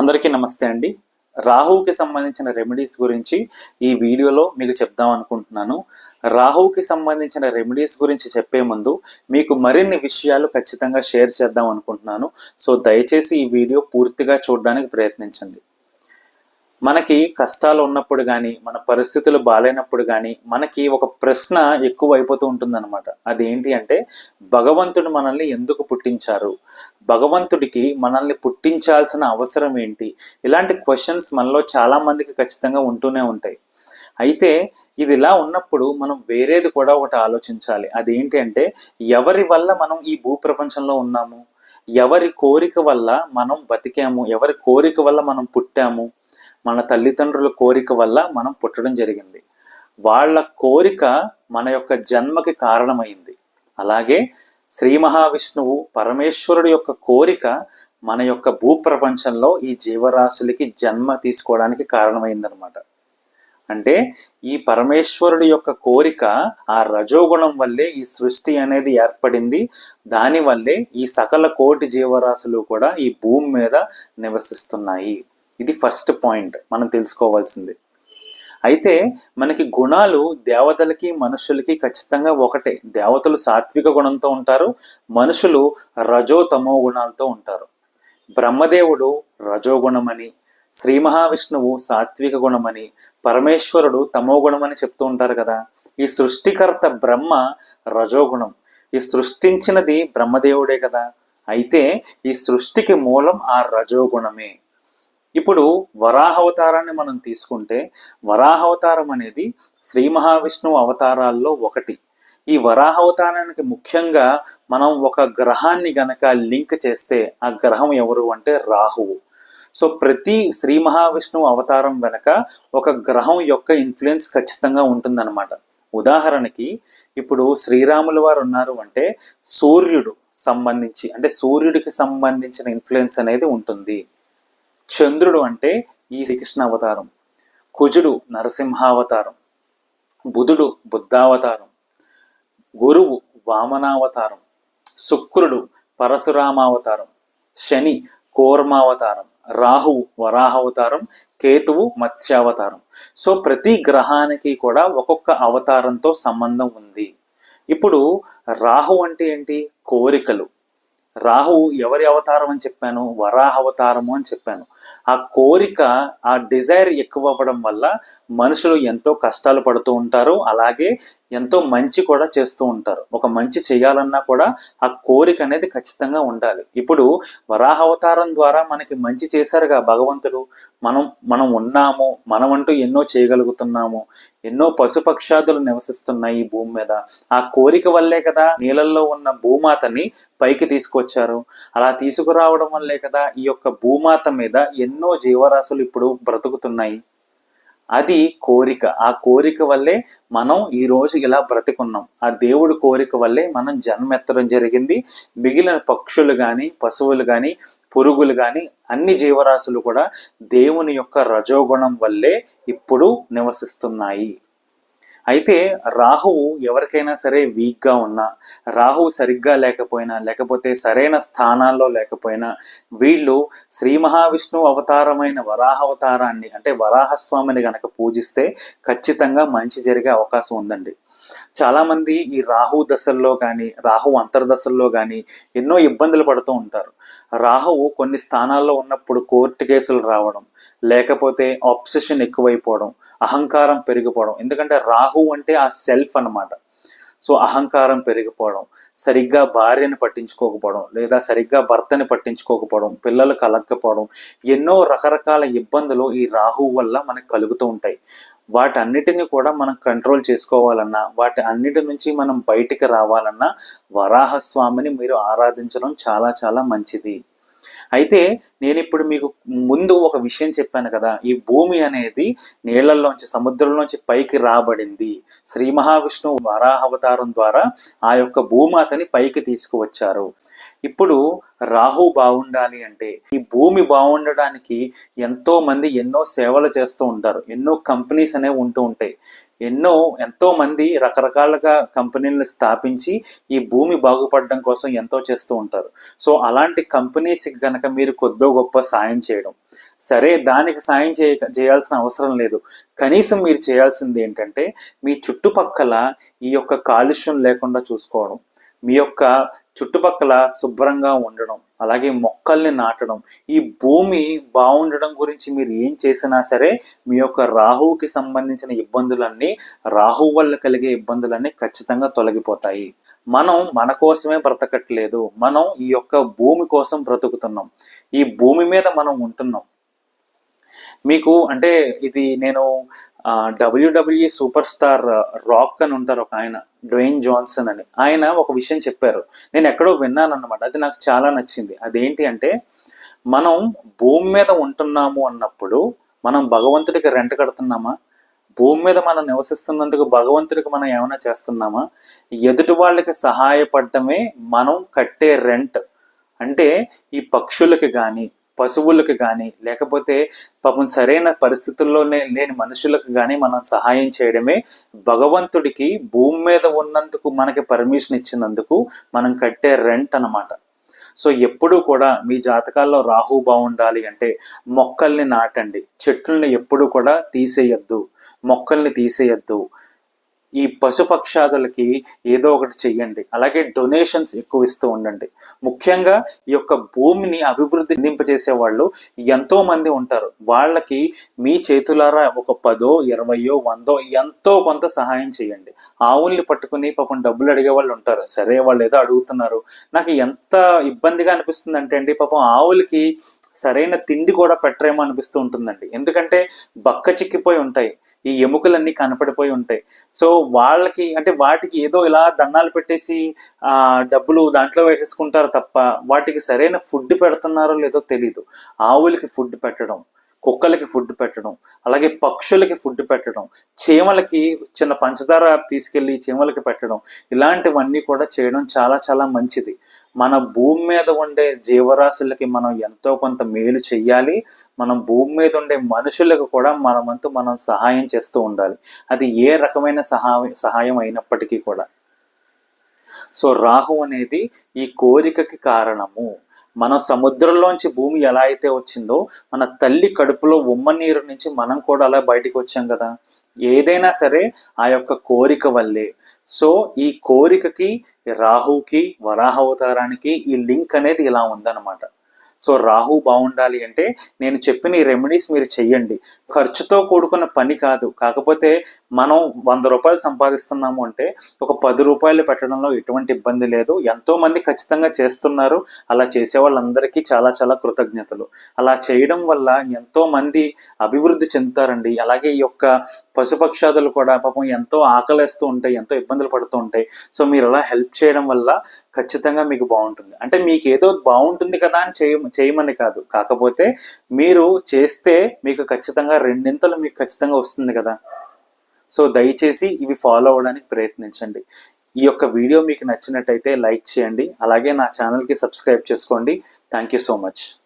అందరికీ నమస్తే అండి. రాహువుకి సంబంధించిన రెమెడీస్ గురించి ఈ వీడియోలో మీకు చెప్దాం అనుకుంటున్నాను. రాహువుకి సంబంధించిన రెమెడీస్ గురించి చెప్పే ముందు మీకు మరిన్ని విషయాలు ఖచ్చితంగా షేర్ చేద్దాం అనుకుంటున్నాను. సో దయచేసి ఈ వీడియో పూర్తిగా చూడడానికి ప్రయత్నించండి. మనకి కష్టాలు ఉన్నప్పుడు కానీ మన పరిస్థితులు బాగాలేనప్పుడు కానీ మనకి ఒక ప్రశ్న ఎక్కువ అయిపోతూ ఉంటుందన్నమాట. అది ఏంటి అంటే భగవంతుడు మనల్ని ఎందుకు పుట్టించారు? భగవంతుడికి మనల్ని పుట్టించాల్సిన అవసరం ఏంటి? ఇలాంటి క్వశ్చన్స్ మనలో చాలా మందికి ఖచ్చితంగా ఉంటూనే ఉంటాయి. అయితే ఇది ఇలా ఉన్నప్పుడు మనం వేరేది కూడా ఒకటి ఆలోచించాలి. అదేంటి అంటే ఎవరి వల్ల మనం ఈ భూ ప్రపంచంలో ఉన్నాము? ఎవరి కోరిక వల్ల మనం బతికాము? ఎవరి కోరిక వల్ల మనం పుట్టాము? మన తల్లిదండ్రుల కోరిక వల్ల మనం పుట్టడం జరిగింది. వాళ్ళ కోరిక మన యొక్క జన్మకి కారణమైంది. అలాగే శ్రీ మహావిష్ణువు పరమేశ్వరుడు యొక్క కోరిక మన యొక్క భూప్రపంచంలో ఈ జీవరాశులకి జన్మ తీసుకోవడానికి కారణమైందనమాట అంటే ఈ పరమేశ్వరుడి యొక్క కోరిక ఆ రజోగుణం వల్లే ఈ సృష్టి అనేది ఏర్పడింది. దానివల్లే ఈ సకల కోటి జీవరాశులు కూడా ఈ భూమి మీద నివసిస్తున్నాయి. ఇది ఫస్ట్ పాయింట్. మనం తెలుసుకోవాల్సింది. అయితే మనకి గుణాలు దేవతలకి మనుషులకి ఖచ్చితంగా ఒకటే. దేవతలు సాత్విక గుణంతో ఉంటారు మనుషులు రజో తమో గుణాలతో ఉంటారు. బ్రహ్మదేవుడు రజోగుణమని శ్రీ మహావిష్ణువు సాత్విక గుణమని పరమేశ్వరుడు తమో గుణమని చెప్తూ ఉంటారు కదా. ఈ సృష్టికర్త బ్రహ్మ రజోగుణం. ఈ సృష్టించినది బ్రహ్మదేవుడే కదా. అయితే ఈ సృష్టికి మూలం ఆ రజోగుణమే. ఇప్పుడు వరాహవతారాన్ని మనం తీసుకుంటే వరాహవతారం అనేది శ్రీ మహావిష్ణువు అవతారాల్లో ఒకటి. ఈ వరాహవతారానికి ముఖ్యంగా మనం ఒక గ్రహాన్ని గనక లింక్ చేస్తే ఆ గ్రహం ఎవరు అంటే రాహువు. సో ప్రతి శ్రీ మహావిష్ణువు అవతారం వెనక ఒక గ్రహం యొక్క ఇన్ఫ్లుయెన్స్ ఖచ్చితంగా ఉంటుందన్నమాట. ఉదాహరణకి ఇప్పుడు శ్రీరాముల వారు ఉన్నారు అంటే సూర్యుడు సంబంధించి అంటే సూర్యుడికి సంబంధించిన ఇన్ఫ్లుయెన్స్ అనేది ఉంటుంది. చంద్రుడు అంటే ఈ శ్రీకృష్ణ అవతారం కుజుడు నరసింహావతారం బుధుడు బుద్ధావతారం గురువు వామనావతారం శుక్రుడు పరశురామావతారం శని కోర్మావతారం రాహువు వరాహావతారం కేతువు మత్స్యావతారం. సో ప్రతి గ్రహానికి కూడా ఒక్కొక్క అవతారంతో సంబంధం ఉంది. ఇప్పుడు రాహు అంటే ఏంటి? కోరికలు. రాహు ఎవరి అవతారం అని చెప్పాను? వరాహ అవతారము అని చెప్పాను. ఆ కోరిక ఆ డిజైర్ ఎక్కువ అవ్వడం వల్ల మనుషులు ఎంతో కష్టాలు పడుతూ ఉంటారు. అలాగే ఎంతో మంచి కూడా చేస్తూ ఉంటారు. ఒక మంచి చేయాలన్నా కూడా ఆ కోరిక అనేది ఖచ్చితంగా ఉండాలి. ఇప్పుడు వరాహ అవతారం ద్వారా మనకి మంచి చేశారుగా భగవంతుడు. మనం మనం ఉన్నాము మనమంటూ ఎన్నో చేయగలుగుతున్నాము ఎన్నో పశుపక్షాదులు నివసిస్తున్నాయి ఈ భూమి మీద. ఆ కోరిక వల్లే కదా నీళ్ళల్లో ఉన్న భూమాతని పైకి తీసుకొచ్చారు. అలా తీసుకురావడం వల్లే కదా ఈ యొక్క భూమాత మీద ఎన్నో జీవరాశులు ఇప్పుడు బ్రతుకుతున్నాయి. అది కోరిక. ఆ కోరిక వల్లే మనం ఈ రోజు ఇలా బ్రతికున్నాం. ఆ దేవుడి కోరిక వల్లే మనం జన్మెత్తడం జరిగింది. మిగిలిన పక్షులు కానీ పశువులు కానీ పురుగులు కానీ అన్ని జీవరాశులు కూడా దేవుని యొక్క రజోగుణం వల్లే ఇప్పుడు నివసిస్తున్నాయి. అయితే రాహువు ఎవరికైనా సరే వీక్గా ఉన్నా రాహువు సరిగ్గా లేకపోయినా లేకపోతే సరైన స్థానాల్లో లేకపోయినా వీళ్ళు శ్రీ మహావిష్ణువు అవతారమైన వరాహ అవతారాన్ని అంటే వరాహస్వామిని గనక పూజిస్తే ఖచ్చితంగా మంచి జరిగే అవకాశం ఉందండి. చాలామంది ఈ రాహు దశల్లో కానీ రాహు అంతర్దశల్లో కానీ ఎన్నో ఇబ్బందులు పడుతూ ఉంటారు. రాహువు కొన్ని స్థానాల్లో ఉన్నప్పుడు కోర్టు కేసులు రావడం లేకపోతే ఆప్సెషన్ ఎక్కువైపోవడం అహంకారం పెరిగిపోవడం. ఎందుకంటే రాహు అంటే ఆ సెల్ఫ్ అన్నమాట. సో అహంకారం పెరిగిపోవడం సరిగ్గా భార్యను పట్టించుకోకపోవడం లేదా సరిగ్గా భర్తని పట్టించుకోకపోవడం పిల్లలు కలగకపోవడం ఎన్నో రకరకాల ఇబ్బందులు ఈ రాహు వల్ల మనకు కలుగుతూ ఉంటాయి. వాటన్నిటిని కూడా మనం కంట్రోల్ చేసుకోవాలన్నా వాటి అన్నిటి నుంచి మనం బయటికి రావాలన్నా వరాహస్వామిని మీరు ఆరాధించడం చాలా చాలా మంచిది. అయితే నేను ఇప్పుడు మీకు ముందు ఒక విషయం చెప్పాను కదా ఈ భూమి అనేది నీళ్ళలోంచి సముద్రంలోంచి పైకి రాబడింది. శ్రీ మహావిష్ణువు వరాహ అవతారం ద్వారా ఆ యొక్క భూమాతని పైకి తీసుకువచ్చారు. ఇప్పుడు రాహు బాగుండాలి అంటే ఈ భూమి బాగుండడానికి ఎంతో మంది ఎన్నో సేవలు చేస్తూ ఉంటారు ఎన్నో కంపెనీస్ అనేవి ఉంటూ ఉంటాయి. ఎన్నో ఎంతో మంది రకరకాలుగా కంపెనీలను స్థాపించి ఈ భూమి బాగుపడడం కోసం ఎంతో చేస్తూ ఉంటారు. సో అలాంటి కంపెనీస్కి కనుక మీరు కొద్దో గొప్ప సాయం చేయడం. సరే దానికి సాయం చేయ చేయాల్సిన అవసరం లేదు. కనీసం మీరు చేయాల్సింది ఏంటంటే మీ చుట్టుపక్కల ఈ యొక్క కాలుష్యం లేకుండా చూసుకోవడం. మీ యొక్క చుట్టుపక్కల శుభ్రంగా ఉండడం అలాగే మొక్కల్ని నాటడం ఈ భూమి బాగుండడం గురించి మీరు ఏం చేసినా సరే మీ యొక్క రాహువుకి సంబంధించిన ఇబ్బందులన్నీ రాహు వల్ల కలిగే ఇబ్బందులన్నీ ఖచ్చితంగా తొలగిపోతాయి. మనం మన కోసమే బ్రతకట్లేదు. మనం ఈ యొక్క భూమి కోసం బ్రతుకుతున్నాం. ఈ భూమి మీద మనం ఉంటున్నాం. మీకు అంటే ఇది నేను డబ్ల్యూడబ్ల్యూఈ సూపర్ స్టార్ రాక్ అని ఉంటారు ఒక ఆయన డ్వెయిన్ జాన్సన్ అని. ఆయన ఒక విషయం చెప్పారు. నేను ఎక్కడో విన్నాను అనమాట అది నాకు చాలా నచ్చింది. అదేంటి అంటే మనం భూమి మీద ఉంటున్నాము అన్నప్పుడు మనం భగవంతుడికి రెంట్ కడుతున్నామా? భూమి మీద మనం నివసిస్తున్నందుకు భగవంతుడికి మనం ఏమైనా చేస్తున్నామా? ఎదుటి వాళ్ళకి సహాయపడటమే మనం కట్టే రెంట్. అంటే ఈ పక్షులకి కానీ పశువులకు కానీ లేకపోతే పాపం సరైన పరిస్థితుల్లోనే లేని మనుషులకు కానీ మనం సహాయం చేయడమే భగవంతుడికి భూమి మీద ఉన్నందుకు మనకి పర్మిషన్ ఇచ్చినందుకు మనం కట్టే రెంట్ అన్నమాట. సో ఎప్పుడు కూడా మీ జాతకాల్లో రాహు బాగుండాలి అంటే మొక్కల్ని నాటండి. చెట్లని ఎప్పుడు కూడా తీసేయద్దు. మొక్కల్ని తీసేయద్దు. ఈ పశుపక్షాదులకి ఏదో ఒకటి చెయ్యండి. అలాగే డొనేషన్స్ ఎక్కువ ఇస్తూ ఉండండి. ముఖ్యంగా ఈ యొక్క భూమిని అభివృద్ధి చెందింపజేసే వాళ్ళు ఎంతో మంది ఉంటారు. వాళ్ళకి మీ చేతులారా ఒక పదో ఇరవయో వందో ఎంతో కొంత సహాయం చేయండి ఆవుల్ని పట్టుకుని పాపం డబ్బులు అడిగే వాళ్ళు ఉంటారు. సరే వాళ్ళు ఏదో అడుగుతున్నారు. నాకు ఎంత ఇబ్బందిగా అనిపిస్తుంది అంటే అండి పాపం ఆవులకి సరైన తిండి కూడా పెట్టరేమో అనిపిస్తూ ఉంటుందండి. ఎందుకంటే బక్క చిక్కిపోయి ఉంటాయి. ఈ ఎముకలన్నీ కనపడిపోయి ఉంటాయి. సో వాళ్ళకి అంటే వాటికి ఏదో ఇలా దండాలు పెట్టేసి ఆ డబ్బులు దాంట్లో వేసేసుకుంటారు తప్ప వాటికి సరైన ఫుడ్ పెడుతున్నారో లేదో తెలీదు. ఆవులకి ఫుడ్ పెట్టడం కుక్కలకి ఫుడ్ పెట్టడం అలాగే పక్షులకి ఫుడ్ పెట్టడం చీమలకి చిన్న పంచదార తీసుకెళ్ళి చీమలకి పెట్టడం ఇలాంటివన్నీ కూడా చేయడం చాలా చాలా మంచిది. మన భూమి మీద ఉండే జీవరాశులకి మనం ఎంతో కొంత మేలు చెయ్యాలి. మనం భూమి మీద ఉండే మనుషులకు కూడా మనమంతు మనం సహాయం చేస్తూ ఉండాలి. అది ఏ రకమైన సహాయం సహాయం అయినప్పటికీ కూడా. సో రాహు అనేది ఈ కోరికకి కారణము. మన సముద్రంలోంచి భూమి ఎలా అయితే వచ్చిందో మన తల్లి కడుపులో ఉమ్మ నీరు నుంచి మనం కూడా అలా బయటికి వచ్చాం కదా. ఏదైనా సరే ఆ యొక్క కోరిక వల్లే. సో ఈ కోరికకి రాహుకి వరాహ అవతారానికి ఈ లింక్ అనేది ఇలా ఉందన్నమాట. సో రాహు బాగుండాలి అంటే నేను చెప్పిన ఈ రెమెడీస్ మీరు చెయ్యండి. ఖర్చుతో కూడుకున్న పని కాదు. కాకపోతే మనం వంద రూపాయలు సంపాదిస్తున్నాము అంటే ఒక పది రూపాయలు పెట్టడంలో ఎటువంటి ఇబ్బంది లేదు. ఎంతో మంది ఖచ్చితంగా చేస్తున్నారు. అలా చేసే వాళ్ళందరికీ చాలా చాలా కృతజ్ఞతలు. అలా చేయడం వల్ల ఎంతో మంది అభివృద్ధి చెందుతారండి. అలాగే ఈ యొక్క పశుపక్షాదులు కూడా పాపం ఎంతో ఆకలేస్తూ ఉంటాయి ఎంతో ఇబ్బందులు పడుతూ ఉంటాయి. సో మీరు అలా హెల్ప్ చేయడం వల్ల ఖచ్చితంగా మీకు బాగుంటుంది. అంటే మీకు ఏదో బాగుంటుంది కదా అని చేయ చేయమని కాదు. కాకపోతే మీరు చేస్తే మీకు ఖచ్చితంగా రెండింతలు మీకు ఖచ్చితంగా వస్తుంది కదా. సో దయచేసి ఇవి ఫాలో అవ్వడానికి ప్రయత్నించండి. ఈ యొక్క వీడియో మీకు నచ్చినట్టయితే లైక్ చేయండి. అలాగే నా ఛానల్కి సబ్స్క్రైబ్ చేసుకోండి. Thank you so much.